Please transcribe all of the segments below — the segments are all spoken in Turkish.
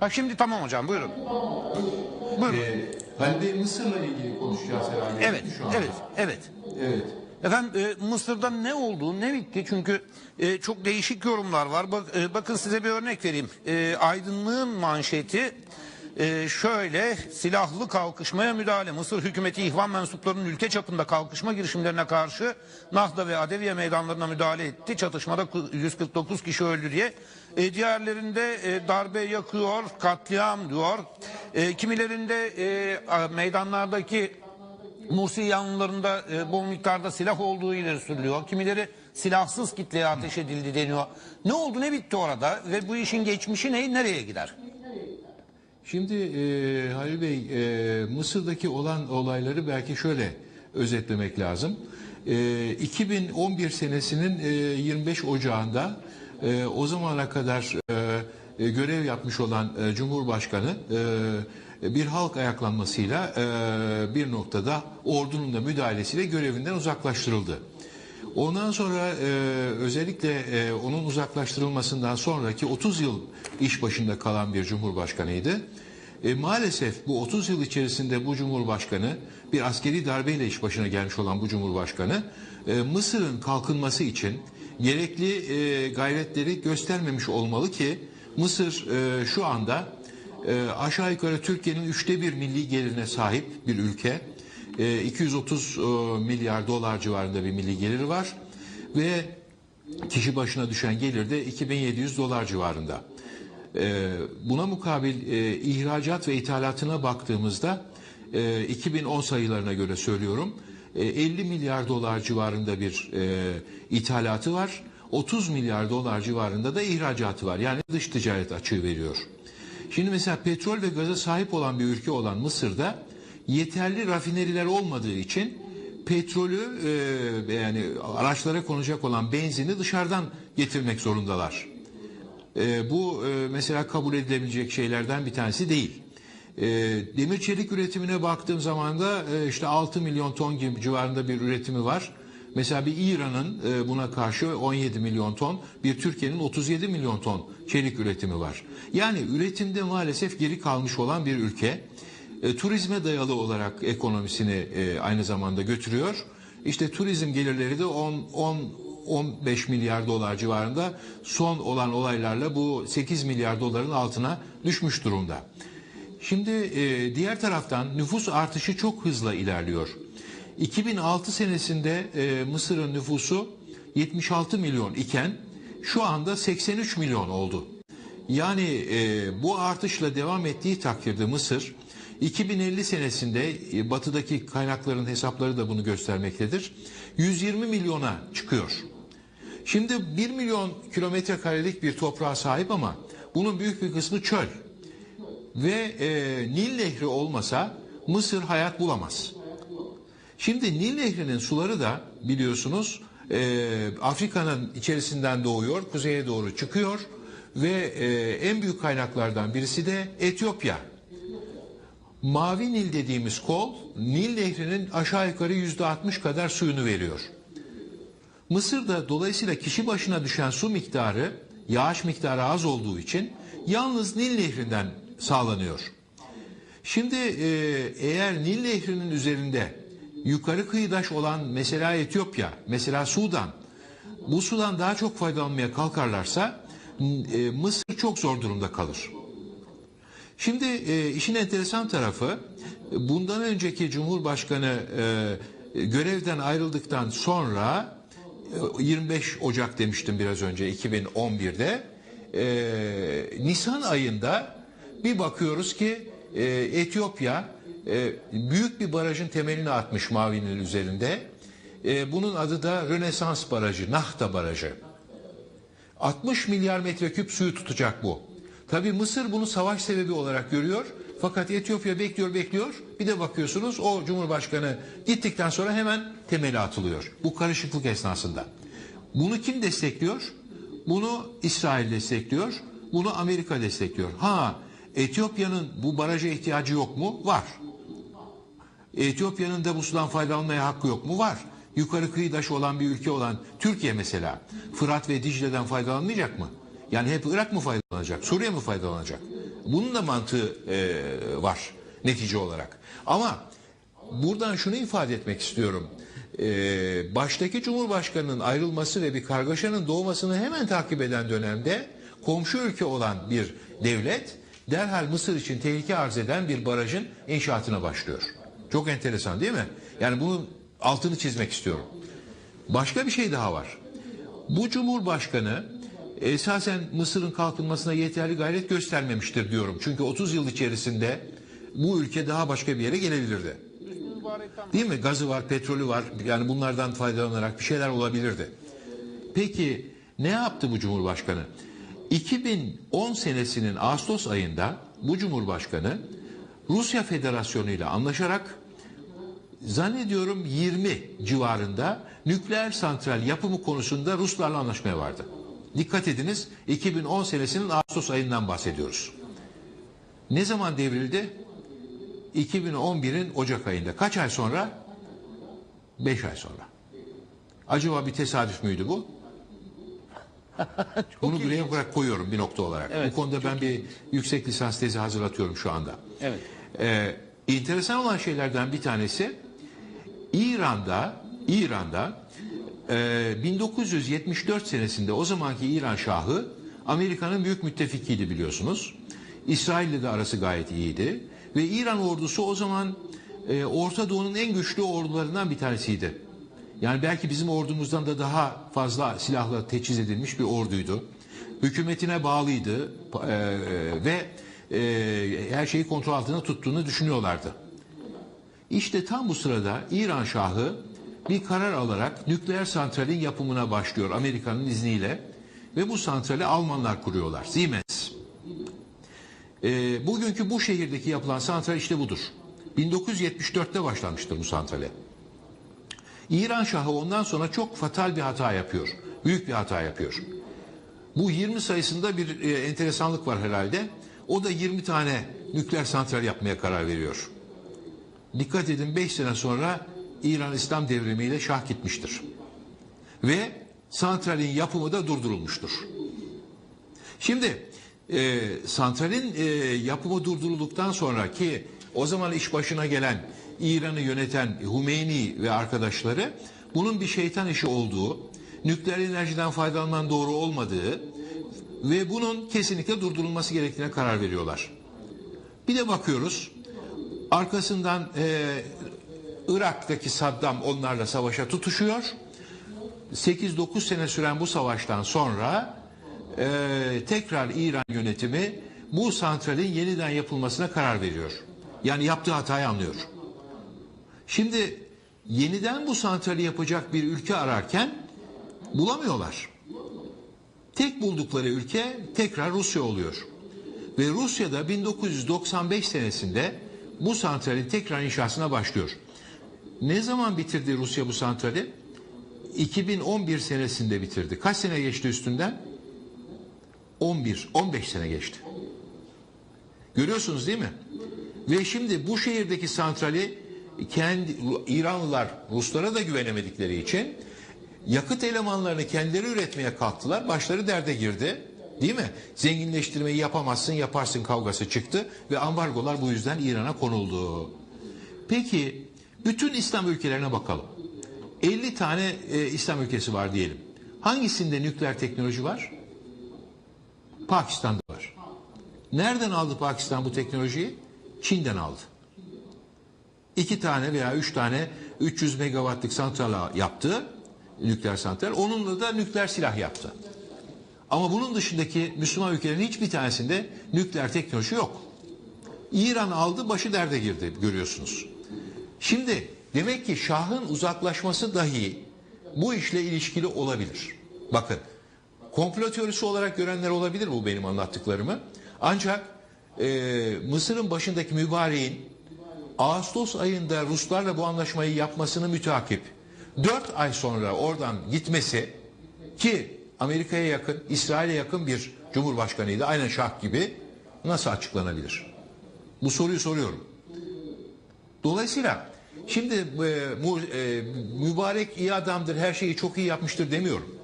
Ha şimdi tamam hocam buyurun. Buyurun. Ee, Halil Bey Mısır'la ilgili konuşacağız herhalde. evet, şu anda. evet, evet. Evet. Efendim e, Mısır'da ne oldu, ne bitti? Çünkü e, çok değişik yorumlar var. Bak, e, bakın size bir örnek vereyim. E, aydınlığın manşeti e, şöyle silahlı kalkışmaya müdahale. Mısır hükümeti ihvan mensuplarının ülke çapında kalkışma girişimlerine karşı Nahda ve Adeviye meydanlarına müdahale etti. Çatışmada 149 kişi öldü diye. E, diğerlerinde e, darbe yakıyor, katliam diyor. E, kimilerinde e, meydanlardaki Mursi yanlılarında e, bol miktarda silah olduğu ileri sürülüyor. Kimileri silahsız kitleye ateş edildi deniyor. Ne oldu ne bitti orada ve bu işin geçmişi ne nereye gider? Şimdi e, Halil Bey e, Mısır'daki olan olayları belki şöyle özetlemek lazım. E, 2011 senesinin e, 25 Ocağı'nda e, o zamana kadar e, e, görev yapmış olan e, Cumhurbaşkanı e, bir halk ayaklanmasıyla e, bir noktada ordunun da müdahalesiyle görevinden uzaklaştırıldı. Ondan sonra e, özellikle e, onun uzaklaştırılmasından sonraki 30 yıl iş başında kalan bir cumhurbaşkanıydı. E, maalesef bu 30 yıl içerisinde bu cumhurbaşkanı bir askeri darbeyle iş başına gelmiş olan bu cumhurbaşkanı e, Mısır'ın kalkınması için gerekli e, gayretleri göstermemiş olmalı ki Mısır e, şu anda e, aşağı yukarı Türkiye'nin üçte bir milli gelirine sahip bir ülke. E, 230 e, milyar dolar civarında bir milli geliri var ve kişi başına düşen gelir de 2700 dolar civarında. E, buna mukabil e, ihracat ve ithalatına baktığımızda e, 2010 sayılarına göre söylüyorum e, 50 milyar dolar civarında bir e, ithalatı var. 30 milyar dolar civarında da ihracatı var. Yani dış ticaret açığı veriyor. Şimdi mesela petrol ve gaza sahip olan bir ülke olan Mısır'da yeterli rafineriler olmadığı için petrolü e, yani araçlara konacak olan benzini dışarıdan getirmek zorundalar. E, bu e, mesela kabul edilebilecek şeylerden bir tanesi değil. E, demir çelik üretimine baktığım zaman da e, işte 6 milyon ton gibi civarında bir üretimi var. Mesela bir İran'ın e, buna karşı 17 milyon ton, bir Türkiye'nin 37 milyon ton çelik üretimi var. Yani üretimde maalesef geri kalmış olan bir ülke. E, turizme dayalı olarak ekonomisini e, aynı zamanda götürüyor. İşte turizm gelirleri de 10 10 15 milyar dolar civarında son olan olaylarla bu 8 milyar doların altına düşmüş durumda. Şimdi e, diğer taraftan nüfus artışı çok hızla ilerliyor. 2006 senesinde e, Mısır'ın nüfusu 76 milyon iken şu anda 83 milyon oldu. Yani e, bu artışla devam ettiği takdirde Mısır 2050 senesinde e, batıdaki kaynakların hesapları da bunu göstermektedir. 120 milyona çıkıyor. Şimdi 1 milyon kilometre karelik bir toprağa sahip ama bunun büyük bir kısmı çöl. Ve e, Nil Nehri olmasa Mısır hayat bulamaz. Şimdi Nil Nehri'nin suları da biliyorsunuz e, Afrika'nın içerisinden doğuyor, kuzeye doğru çıkıyor ve e, en büyük kaynaklardan birisi de Etiyopya. Mavi Nil dediğimiz kol Nil Nehri'nin aşağı yukarı yüzde 60 kadar suyunu veriyor. Mısır'da dolayısıyla kişi başına düşen su miktarı, yağış miktarı az olduğu için yalnız Nil Nehri'nden sağlanıyor. Şimdi e, eğer Nil Nehri'nin üzerinde yukarı kıyıdaş olan mesela Etiyopya, mesela Sudan, bu sudan daha çok faydalanmaya kalkarlarsa e, Mısır çok zor durumda kalır. Şimdi e, işin enteresan tarafı bundan önceki Cumhurbaşkanı e, görevden ayrıldıktan sonra e, 25 Ocak demiştim biraz önce 2011'de e, Nisan ayında bir bakıyoruz ki e, Etiyopya e, büyük bir barajın temelini atmış Mavi Nil üzerinde. E, bunun adı da Rönesans Barajı, Nahta Barajı. 60 milyar metreküp suyu tutacak bu. Tabi Mısır bunu savaş sebebi olarak görüyor. Fakat Etiyopya bekliyor bekliyor. Bir de bakıyorsunuz o Cumhurbaşkanı gittikten sonra hemen temeli atılıyor. Bu karışıklık esnasında. Bunu kim destekliyor? Bunu İsrail destekliyor. Bunu Amerika destekliyor. Ha Etiyopya'nın bu baraja ihtiyacı yok mu? Var. Etiyopya'nın da bu sudan faydalanmaya hakkı yok mu? Var. Yukarı kıyıdaşı olan bir ülke olan Türkiye mesela Fırat ve Dicle'den faydalanmayacak mı? Yani hep Irak mı faydalanacak? Suriye mi faydalanacak? Bunun da mantığı e, var netice olarak. Ama buradan şunu ifade etmek istiyorum. Ee, baştaki Cumhurbaşkanı'nın ayrılması ve bir kargaşanın doğmasını hemen takip eden dönemde komşu ülke olan bir devlet derhal Mısır için tehlike arz eden bir barajın inşaatına başlıyor. Çok enteresan değil mi? Yani bunun altını çizmek istiyorum. Başka bir şey daha var. Bu Cumhurbaşkanı esasen Mısır'ın kalkınmasına yeterli gayret göstermemiştir diyorum. Çünkü 30 yıl içerisinde bu ülke daha başka bir yere gelebilirdi. Değil mi? Gazı var, petrolü var. Yani bunlardan faydalanarak bir şeyler olabilirdi. Peki ne yaptı bu Cumhurbaşkanı? 2010 senesinin Ağustos ayında bu Cumhurbaşkanı Rusya Federasyonu ile anlaşarak zannediyorum 20 civarında nükleer santral yapımı konusunda Ruslarla anlaşmaya vardı. Dikkat ediniz 2010 senesinin Ağustos ayından bahsediyoruz. Ne zaman devrildi? 2011'in Ocak ayında. Kaç ay sonra? 5 ay sonra. Acaba bir tesadüf müydü bu? Bunu buraya bırak koyuyorum bir nokta olarak. Evet, bu konuda ben bir yüksek lisans tezi hazırlatıyorum şu anda. Evet. Ee, enteresan olan şeylerden bir tanesi İran'da İran'da e, 1974 senesinde o zamanki İran Şahı Amerika'nın büyük müttefikiydi biliyorsunuz. İsrail'le de arası gayet iyiydi ve İran ordusu o zaman e, Orta Doğu'nun en güçlü ordularından bir tanesiydi. Yani belki bizim ordumuzdan da daha fazla silahla teçhiz edilmiş bir orduydu. Hükümetine bağlıydı e, ve e, her şeyi kontrol altında tuttuğunu düşünüyorlardı. İşte tam bu sırada İran Şahı bir karar alarak nükleer santralin yapımına başlıyor Amerika'nın izniyle ve bu santrali Almanlar kuruyorlar. Siemens. E, bugünkü bu şehirdeki yapılan santral işte budur. 1974'te başlanmıştır bu santrale. İran Şahı ondan sonra çok fatal bir hata yapıyor. Büyük bir hata yapıyor. Bu 20 sayısında bir e, enteresanlık var herhalde. O da 20 tane nükleer santral yapmaya karar veriyor. Dikkat edin 5 sene sonra İran İslam devrimiyle şah gitmiştir. Ve santralin yapımı da durdurulmuştur. Şimdi e, santralin e, yapımı durdurulduktan sonra ki o zaman iş başına gelen İran'ı yöneten Hümeyni ve arkadaşları bunun bir şeytan işi olduğu, nükleer enerjiden faydalanmanın doğru olmadığı ve bunun kesinlikle durdurulması gerektiğine karar veriyorlar. Bir de bakıyoruz arkasından e, Irak'taki Saddam onlarla savaşa tutuşuyor. 8-9 sene süren bu savaştan sonra e, tekrar İran yönetimi bu santralin yeniden yapılmasına karar veriyor. Yani yaptığı hatayı anlıyor. Şimdi yeniden bu santrali yapacak bir ülke ararken bulamıyorlar. Tek buldukları ülke tekrar Rusya oluyor. Ve Rusya'da 1995 senesinde bu santralin tekrar inşasına başlıyor. Ne zaman bitirdi Rusya bu santrali? 2011 senesinde bitirdi. Kaç sene geçti üstünden? 11, 15 sene geçti. Görüyorsunuz değil mi? Ve şimdi bu şehirdeki santrali kendi İranlılar Ruslara da güvenemedikleri için yakıt elemanlarını kendileri üretmeye kalktılar. Başları derde girdi. Değil mi? Zenginleştirmeyi yapamazsın, yaparsın kavgası çıktı ve ambargolar bu yüzden İran'a konuldu. Peki bütün İslam ülkelerine bakalım. 50 tane e, İslam ülkesi var diyelim. Hangisinde nükleer teknoloji var? Pakistan'da var. Nereden aldı Pakistan bu teknolojiyi? Çin'den aldı. İki tane veya üç tane 300 megawattlık santral yaptı. Nükleer santral. Onunla da nükleer silah yaptı. Ama bunun dışındaki Müslüman ülkelerin hiçbir tanesinde nükleer teknoloji yok. İran aldı başı derde girdi görüyorsunuz. Şimdi demek ki Şah'ın uzaklaşması dahi bu işle ilişkili olabilir. Bakın komplo teorisi olarak görenler olabilir bu benim anlattıklarımı. Ancak e, Mısır'ın başındaki mübareğin Ağustos ayında Ruslarla bu anlaşmayı yapmasını mütakip 4 ay sonra oradan gitmesi ki Amerika'ya yakın, İsrail'e yakın bir cumhurbaşkanıydı aynen Şah gibi nasıl açıklanabilir? Bu soruyu soruyorum. Dolayısıyla şimdi e, mu, e, mübarek iyi adamdır, her şeyi çok iyi yapmıştır demiyorum.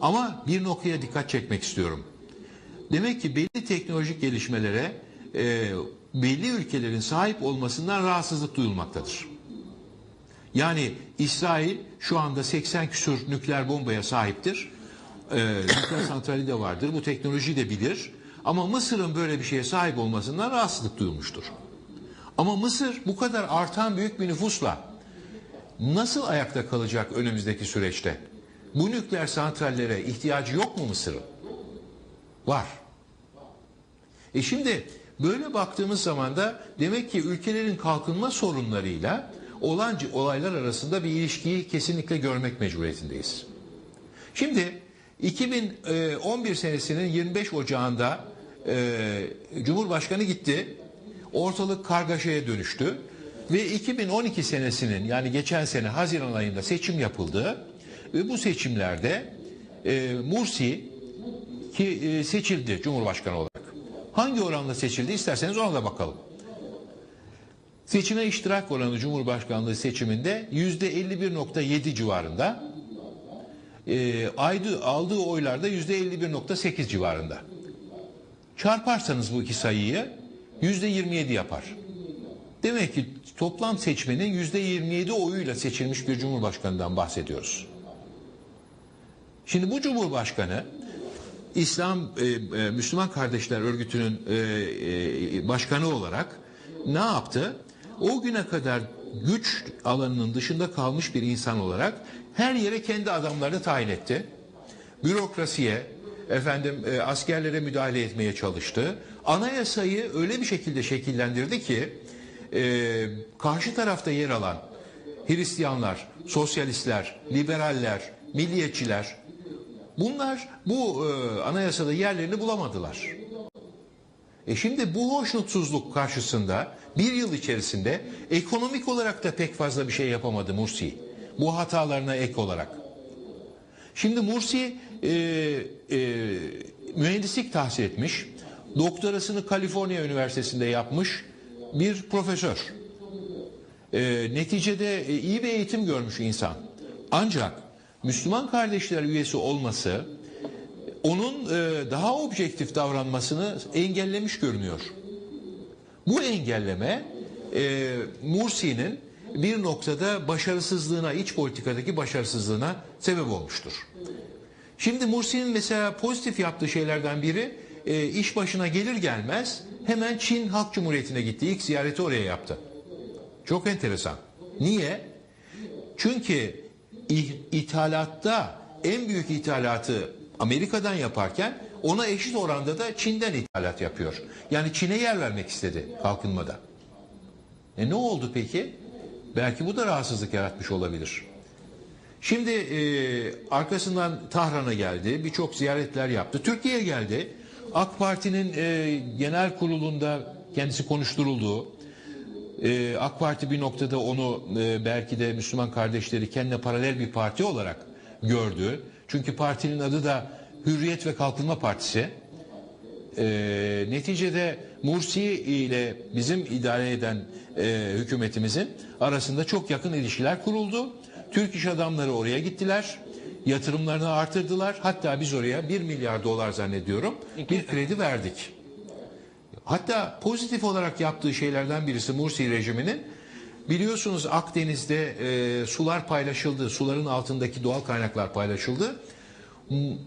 Ama bir noktaya dikkat çekmek istiyorum. Demek ki belli teknolojik gelişmelere e, belli ülkelerin sahip olmasından rahatsızlık duyulmaktadır. Yani İsrail şu anda 80 küsur nükleer bombaya sahiptir. Ee, nükleer santrali de vardır. Bu teknolojiyi de bilir. Ama Mısır'ın böyle bir şeye sahip olmasından rahatsızlık duyulmuştur. Ama Mısır bu kadar artan büyük bir nüfusla nasıl ayakta kalacak önümüzdeki süreçte? Bu nükleer santrallere ihtiyacı yok mu Mısır'ın? Var. E şimdi böyle baktığımız zaman da demek ki ülkelerin kalkınma sorunlarıyla olan olaylar arasında bir ilişkiyi kesinlikle görmek mecburiyetindeyiz. Şimdi 2011 senesinin 25 Ocağı'nda e, Cumhurbaşkanı gitti. Ortalık kargaşaya dönüştü. Ve 2012 senesinin yani geçen sene Haziran ayında seçim yapıldı. Ve bu seçimlerde e, Mursi ki e, seçildi Cumhurbaşkanı olarak. Hangi oranla seçildi isterseniz ona da bakalım. Seçime iştirak oranı Cumhurbaşkanlığı seçiminde yüzde 51.7 civarında. E, aydı, aldığı oylarda yüzde 51.8 civarında. Çarparsanız bu iki sayıyı yüzde 27 yapar. Demek ki toplam seçmenin yüzde 27 oyuyla seçilmiş bir cumhurbaşkanından bahsediyoruz. Şimdi bu cumhurbaşkanı İslam e, e, Müslüman Kardeşler Örgütü'nün e, e, başkanı olarak ne yaptı? O güne kadar güç alanının dışında kalmış bir insan olarak her yere kendi adamlarını tayin etti. Bürokrasiye, efendim e, askerlere müdahale etmeye çalıştı. Anayasayı öyle bir şekilde şekillendirdi ki e, karşı tarafta yer alan Hristiyanlar, sosyalistler, liberaller, milliyetçiler bunlar bu e, anayasada yerlerini bulamadılar. E şimdi bu hoşnutsuzluk karşısında bir yıl içerisinde ekonomik olarak da pek fazla bir şey yapamadı Mursi. Bu hatalarına ek olarak. Şimdi Mursi e, e, mühendislik tahsil etmiş. Doktorasını Kaliforniya Üniversitesi'nde yapmış bir profesör. E, neticede e, iyi bir eğitim görmüş insan. Ancak Müslüman kardeşler üyesi olması onun e, daha objektif davranmasını engellemiş görünüyor. Bu engelleme e, Mursi'nin bir noktada başarısızlığına, iç politikadaki başarısızlığına sebep olmuştur. Şimdi Mursi'nin mesela pozitif yaptığı şeylerden biri e, iş başına gelir gelmez hemen Çin Halk Cumhuriyeti'ne gitti. İlk ziyareti oraya yaptı. Çok enteresan. Niye? Çünkü ithalatta en büyük ithalatı Amerika'dan yaparken ona eşit oranda da Çin'den ithalat yapıyor. Yani Çin'e yer vermek istedi kalkınmada. E ne oldu peki? Belki bu da rahatsızlık yaratmış olabilir. Şimdi e, arkasından Tahran'a geldi, birçok ziyaretler yaptı. Türkiye'ye geldi. AK Parti'nin e, genel kurulunda kendisi konuşturuldu. E, AK Parti bir noktada onu e, belki de Müslüman kardeşleri kendine paralel bir parti olarak gördü. Çünkü partinin adı da Hürriyet ve Kalkınma Partisi. E, neticede Mursi ile bizim idare eden e, hükümetimizin arasında çok yakın ilişkiler kuruldu. Türk iş adamları oraya gittiler. Yatırımlarını artırdılar. Hatta biz oraya 1 milyar dolar zannediyorum bir kredi verdik. Hatta pozitif olarak yaptığı şeylerden birisi Mursi rejiminin biliyorsunuz Akdeniz'de e, sular paylaşıldı. Suların altındaki doğal kaynaklar paylaşıldı.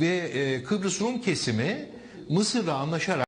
Ve e, Kıbrıs Rum kesimi Mısır'la anlaşarak